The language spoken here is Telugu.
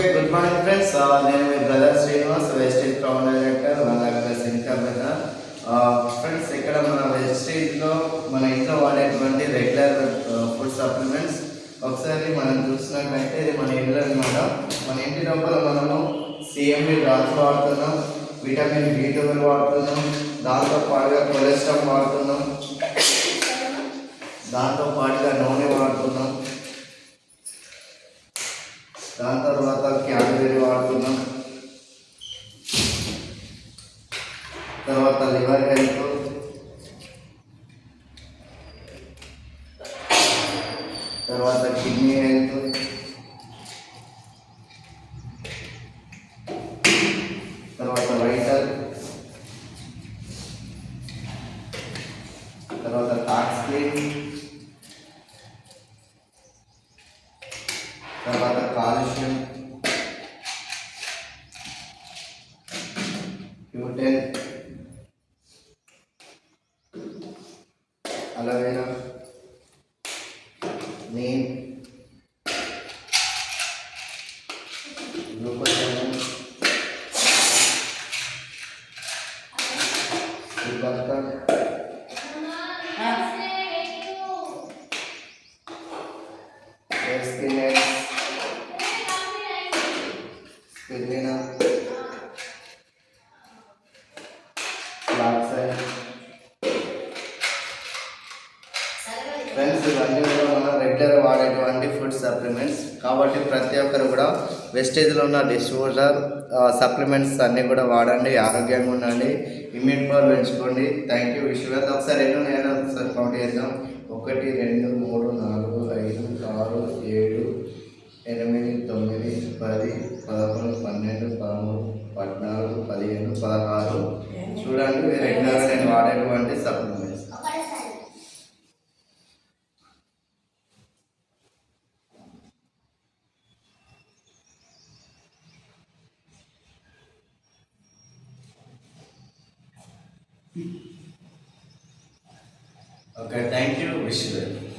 ఓకే గుడ్ మార్నింగ్ ఫ్రెండ్స్ నేను మీ brother Srinivas Vestige crown director అలాగే ఇన్కమ్ ఫ్రెండ్స్ ఇక్కడ మన వెస్టేజ్లో మన ఇంట్లో వాడేటువంటి రెగ్యులర్ ఫుడ్ సప్లిమెంట్స్ ఒకసారి మనం చూసినట్లయితే ఇది మన ఇంట్లో అనమాట మన ఇంటి లోపల మనము సిఎంబి డ్రాప్స్ వాడుతున్నాం విటమిన్ బి ట్వెల్వ్ వాడుతున్నాం దాంతో పాటుగా కొలెస్ట్రాల్ వాడుతున్నాం దాంతో పాటుగా నూనె వాడుతున్నాం. దాని తర్వాత క్యాబేజీ వాడుతున్నాం తర్వాత లివర్ హెల్త్ తర్వాత కిడ్నీ హెల్త్ తర్వాత వైటల్ తర్వాత టాక్స్ క్లీన్ తర్వాత కాలుష్యం ब्यूटेन एलोवेरा नीम Spinner. Spinner. ఫ్రెండ్స్ ఇవన్నీ కూడా మనం రెగ్యులర్ వాడేటువంటి ఫుడ్ సప్లిమెంట్స్ కాబట్టి ప్రతి ఒక్కరు కూడా వెస్టేజ్లో ఉన్న డిస్పోజర్ సప్లిమెంట్స్ అన్నీ కూడా వాడండి ఆరోగ్యంగా ఉండండి ఇమ్యూన్ పవర్ పెంచుకోండి. థ్యాంక్ యూ విశ్వనాథ్ ఒకసారి ఎన్ని ఉన్నాయో ఒకసారి కౌంట్ చేద్దాం. ఒకటి రెండు మూడు నాలుగు ఐదు ఆరు ఏడు ఎనిమిది తొమ్మిది పది పదకొండు పన్నెండు పదమూడు పద్నాలుగు పదిహేను పదహారు. చూడండి రెగ్యులర్గా నేను వాడేటువంటి Okay, thank you. Wish you well.